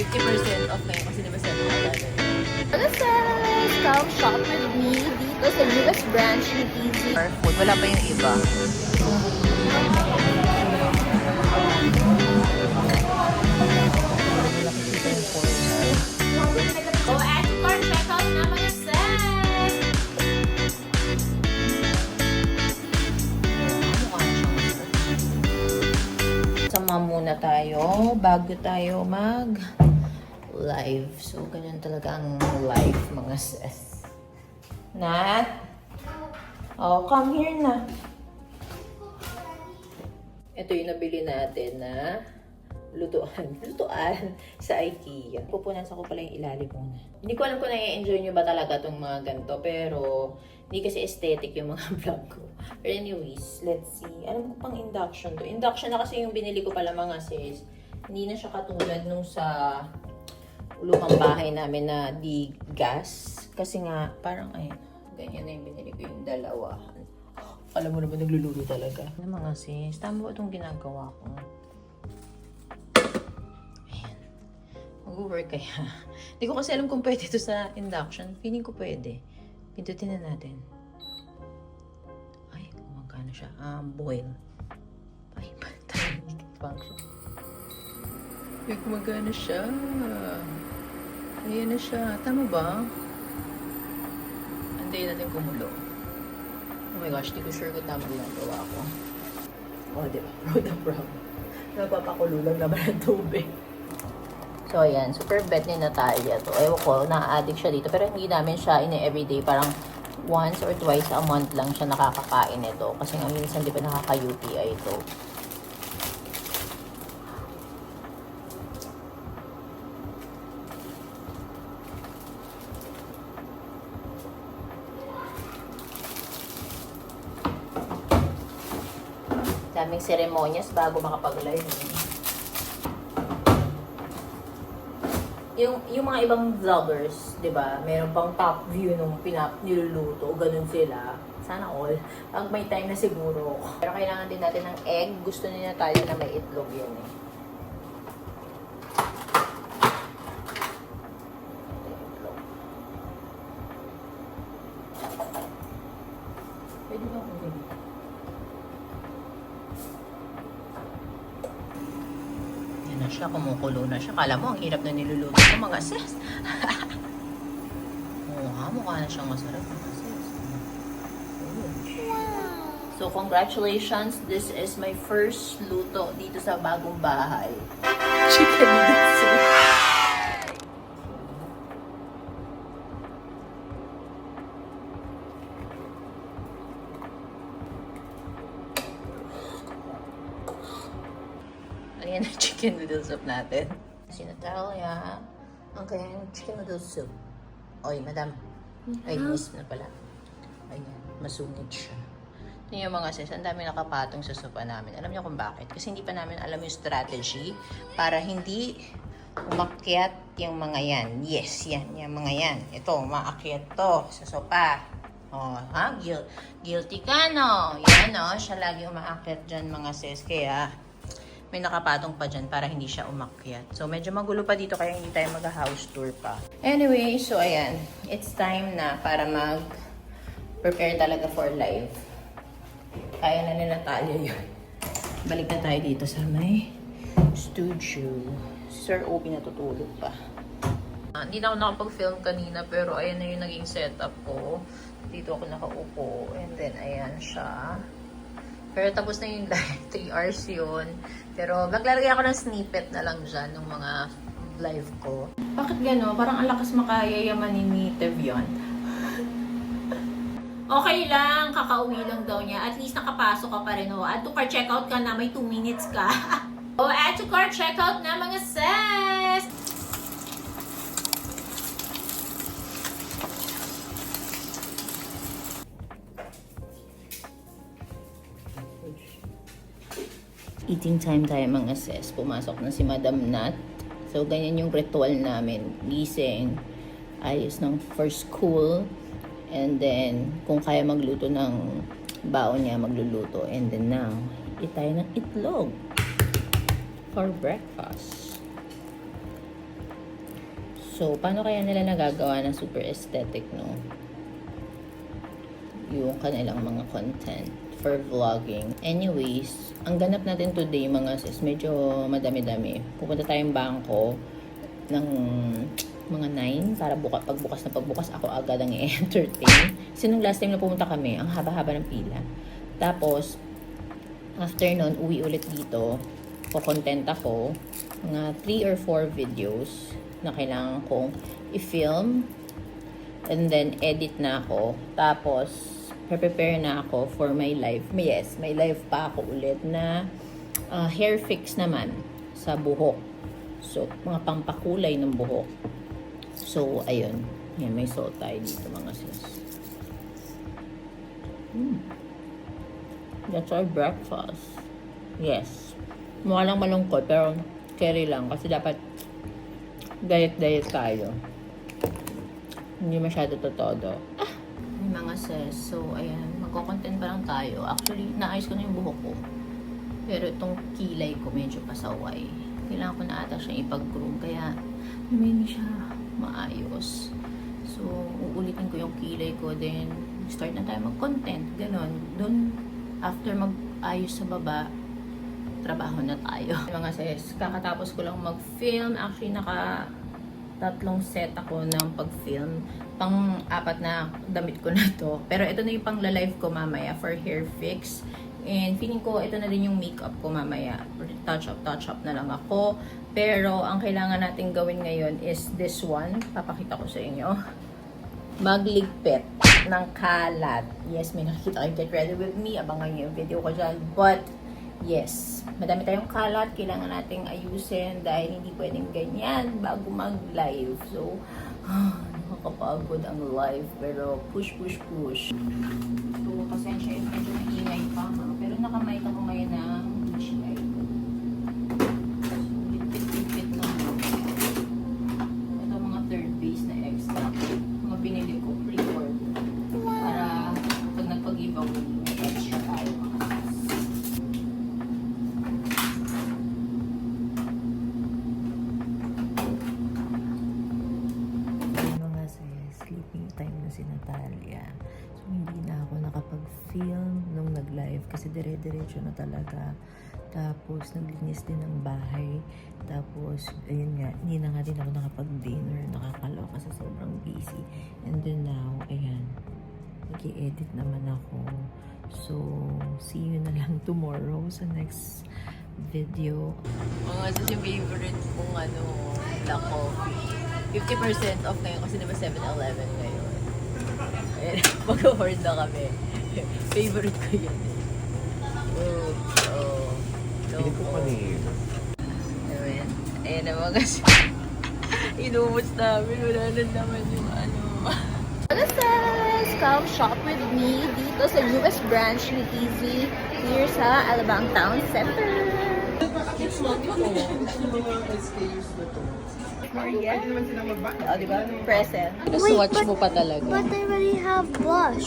50% off ngayon kasi di ba 7 Hello sis! Come shop with me dito sa US branch ni Easy. Food, wala pa yung iba. Sama muna tayo bago tayo mag live. So, ganyan talaga ang live, mga sis. Nat? Oh, come here na. Ito yung nabili natin na lutuan. Lutuan sa IKEA. Pupunan sa ko pala yung ilalim muna. Hindi ko alam kung na-enjoy nyo ba talaga itong mga ganito. Pero, hindi kasi aesthetic yung mga vlog ko. Pero anyways, let's see. Alam ko pang induction to. Induction na kasi yung binili ko pala mga sis. Hindi na siya katulad nung sa lumang bahay namin na di gas. Kasi nga, parang ayun, ganyan na yung binili ko yung dalawa. Alam mo naman, nagluluto talaga. Ano mga sis, tama ba itong ginagawa ko? Ayan. Mag-work kaya. Hindi ko kasi alam kung pwede ito sa induction. Feeling ko pwede. Pindutin na natin. Ay, gumagana siya. Ah, boil. Ay, patay. Function. Ay, gumagana siya. Ayan na siya. Tama ba? Antayin natin kumulo. Oh my gosh, di ko sure kung tama yung gawa ko. Oh, di ba? Road of brown. Nagpapakulo lang naman ng tubig. So, ayan. Super bet ni Natalia to. Ewan ko, na-addict siya dito. Pero hindi namin siya in-everyday. Parang once or twice a month lang siya nakakakain nito. Kasi nga minsan di ba nakaka-UTI ito. Daming seremonyas bago makapag-live. Yung, yung mga ibang vloggers, di ba, meron pang top view nung pinap niluluto, ganun sila. Sana all. Pag may time na siguro. Pero kailangan din natin ng egg. Gusto nila tayo na may itlog yan eh. Ito yung itlog. Pwede ba kung ganito? Yan na siya, kumukulo na siya. Kala mo, ang hirap na niluluto ko mga sis. Nga, mukha na siyang masarap mga sis. So, congratulations. This is my first luto dito sa bagong bahay. Chicken soup. Ayan ang chicken noodle soup natin. Si Natalia, ang kanyang chicken noodle soup. Oy, madam. Ay, miss na pala. Ayan, masungit siya. Ito yung mga sis, ang dami nakapatong sa sopa namin. Alam niyo kung bakit? Kasi hindi pa namin alam yung strategy para hindi umakyat yung mga yan. Yes, yan, yung mga yan. Ito, umaakyat to sa sopa. Oh, ha? Guil guilty ka, no? Yan, no? Siya lagi umaakyat dyan, mga sis. Kaya, may nakapatong pa dyan para hindi siya umakyat. So, medyo magulo pa dito kaya hindi tayo mag-house tour pa. Anyway, so ayan. It's time na para mag-prepare talaga for live. Kaya na ni Natalia yun. Balik na tayo dito sa may studio. Si Sir Obi natutulog pa. Ah, hindi na ako nakapag-film kanina pero ayan na yung naging setup ko. Dito ako nakaupo. And then, ayan siya. Pero tapos na yung live. 3 hours yun. Pero maglalagay ako ng snippet na lang dyan ng mga live ko. Bakit gano'n? Parang ang lakas makayayamanin ni Tev yun. Okay lang, kakauwi lang daw niya. At least nakapasok ka pa rin. Oh. Add to cart checkout ka na, may 2 minutes ka. oh, add to cart checkout na mga sis! Eating time tayo mga sis. Pumasok na si Madam Nat. So, ganyan yung ritual namin. Gising, ayos ng first school, and then, kung kaya magluto ng baon niya, magluluto. And then now, tayo ng itlog for breakfast. So, paano kaya nila nagagawa ng super aesthetic, no? Yung kanilang mga content for vlogging. Anyways, ang ganap natin today mga sis, medyo madami-dami. Pupunta tayong bangko ng mga 9 para buka, pagbukas na pagbukas ako agad ang i-entertain. Kasi last time na pumunta kami, ang haba-haba ng pila. Tapos, after nun, uwi ulit dito. Kukontent ako. Mga 3 or 4 videos na kailangan kong i-film. And then, edit na ako. Tapos, prepare na ako for my live. Yes, may live pa ako ulit na ah, hair fix naman sa buhok. So, mga pampakulay ng buhok. So, ayun. Yan, may salt tayo dito mga sis. Mm. That's our breakfast. Yes. Mukha lang malungkot, pero carry lang. Kasi dapat diet-diet tayo. Hindi masyado todo. Ah! Mga sis. So, ayan. Magko-content pa lang tayo. Actually, naayos ko na yung buhok ko. Pero itong kilay ko medyo pasaway. Kailangan ko na ata siyang ipag-groom. Kaya, hindi siya maayos. So, uulitin ko yung kilay ko. Then, start na tayo mag-content. Ganon. Doon, after mag-ayos sa baba, trabaho na tayo. Mga sis, kakatapos ko lang mag-film. Actually, naka tatlong set ako ng pag-film. Pang apat na damit ko na to. Pero ito na yung pang live ko mamaya for hair fix. And feeling ko, ito na din yung makeup ko mamaya. Touch up, touch up na lang ako. Pero, ang kailangan natin gawin ngayon is this one. Papakita ko sa inyo. Magligpit ng kalat. Yes, may nakikita kayo. Get ready with me. Abangan nyo yung video ko dyan. But, yes, madami tayong kalat. Kailangan nating ayusin dahil hindi pwedeng ganyan bago mag-live. So, nakakapagod ang live. Pero, push, push, push. So, pasensya yun. Medyo maingay pa. Pero nakamite ako ngayon ng DJI. So, lipit-lipit na. Ito mga third base na extra. Mga binili ko pre-order. Para pag nagpag-giveaway, may extra tayo mga sis. mga sa sleeping time na si Natalia. So, hindi na ako nakapag-film nung nag-live kasi dire-diretso na talaga. Tapos, naglinis din ng bahay. Tapos, ayun nga, hindi na nga din ako nakapag-dinner. Nakakaloka sa sobrang busy. And then now, ayan, nag edit naman ako. So, see you na lang tomorrow sa next video. Mga sis yung favorite kong ano, black coffee. 50% off ngayon kasi naman 7-Eleven ngayon. Mag-hoard na kami. favorite ko yun. Oh, oh. Piling ko kanina. Ayan. Ayan na mga sis. Inubos namin. Wala na naman yung ano. Hello sis! Come shop with me dito sa US branch ni Easy here sa Alabang Town Center. Maria? Oh, di ba? Present. Swatch mo pa talaga. But I already have blush.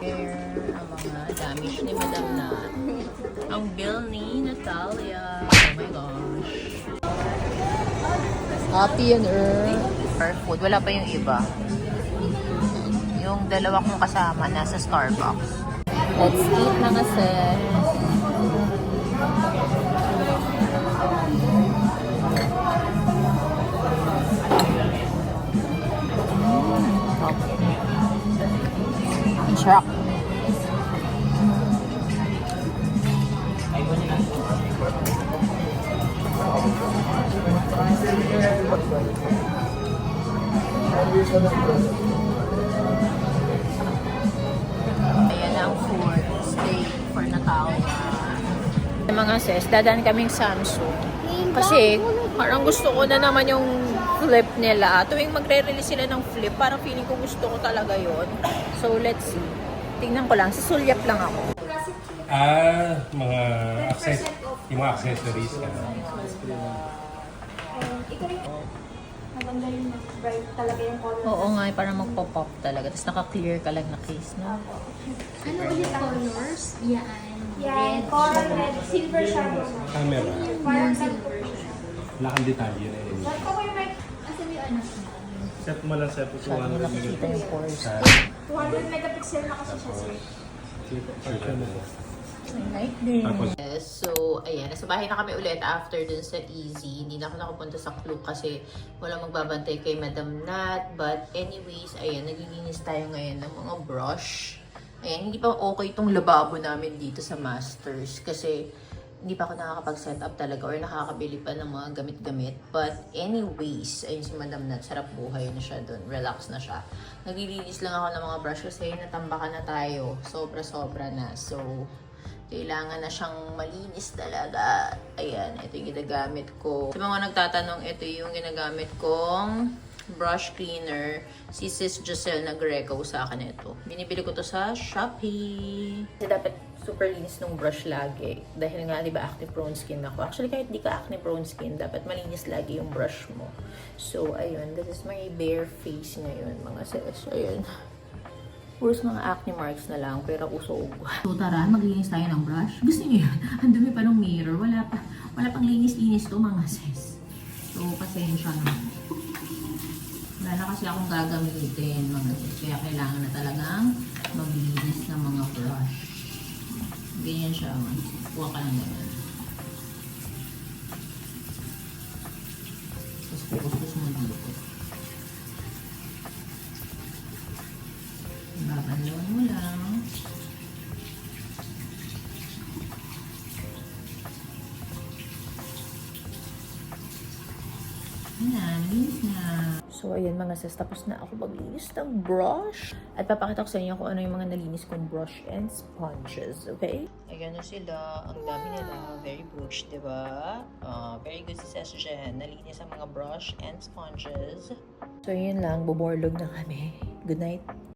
Here, ang mga damage ni Madam na. Ang bill ni Natalia. Oh my gosh. Happy and earn. Our food. Wala pa yung iba. Yung dalawa kong kasama nasa Starbucks. Let's eat mga sis. Sarap. Ayan ang food. Stay for Natalia. Mga sis, dadaan kaming Samsung. Kasi parang gusto ko na naman yung flip nila. Tuwing magre-release sila ng flip, parang feeling ko gusto ko talaga yon. So let's see. Tingnan ko lang. Susulyap lang ako. Ah, mga access, yung mga accessories ka. Maganda yung bright talaga yung color. Oo nga, eh, parang magpop-pop talaga. Tapos naka-clear ka lang na case, no? Ano ulit colors? Yan. Yeah, coral red, silver shadow. Camera. Parang Silver siya. Kang detalye na yun. Ba't ko yung mic? Asan yung ano? Set mo lang sa Masyado mo nakikita yung pores. 200 megapixel na kasi siya, sir. Night din. Yes, so, ayan. Nasa bahay na kami ulit after dun sa Easy. Hindi na ako nakapunta sa Klook kasi wala magbabantay kay Madam Nat. But anyways, ayan, naglilinis tayo ngayon ng mga brush. Ayan, hindi pa okay itong lababo namin dito sa Masters kasi hindi pa ako nakakapag-set up talaga or nakakabili pa ng mga gamit-gamit. But anyways, ayun si Madam Nat, sarap buhay na siya doon. Relax na siya. Naglilinis lang ako ng mga brush kasi natambakan na tayo. Sobra-sobra na. So, kailangan na siyang malinis talaga. Ayan, ito yung ginagamit ko. Sa mga nagtatanong, ito yung ginagamit kong brush cleaner. Si Sis Giselle nag-reco sa akin ito. Binibili ko to sa Shopee. Kasi dapat super linis ng brush lagi. Dahil nga, di ba, acne prone skin ako. Actually, kahit di ka acne prone skin, dapat malinis lagi yung brush mo. So, ayun. This is my bare face ngayon, mga sis. Ayun. Puros mga acne marks na lang, pero usog. So tara, maglinis tayo ng brush. Gusto niyo yun? Ang dumi pa ng mirror. Wala pa. Wala pang linis-linis to mga sis. So, pasensya na. Wala na kasi akong gagamitin mga. Kaya kailangan na talagang maglinis ng mga brush. Ganyan siya. Kuha ka lang ganyan. Na, nalinis na. So, ayan mga sis, tapos na ako maglinis ng brush. At papakita ko sa inyo kung ano yung mga nalinis kong brush and sponges, okay? Ayan na sila. Ang dami nila. Very butch, di ba? Ah, very good si Sis Jen. Nalinis ang mga brush and sponges. So, yun lang. Buborlog na kami. Good night.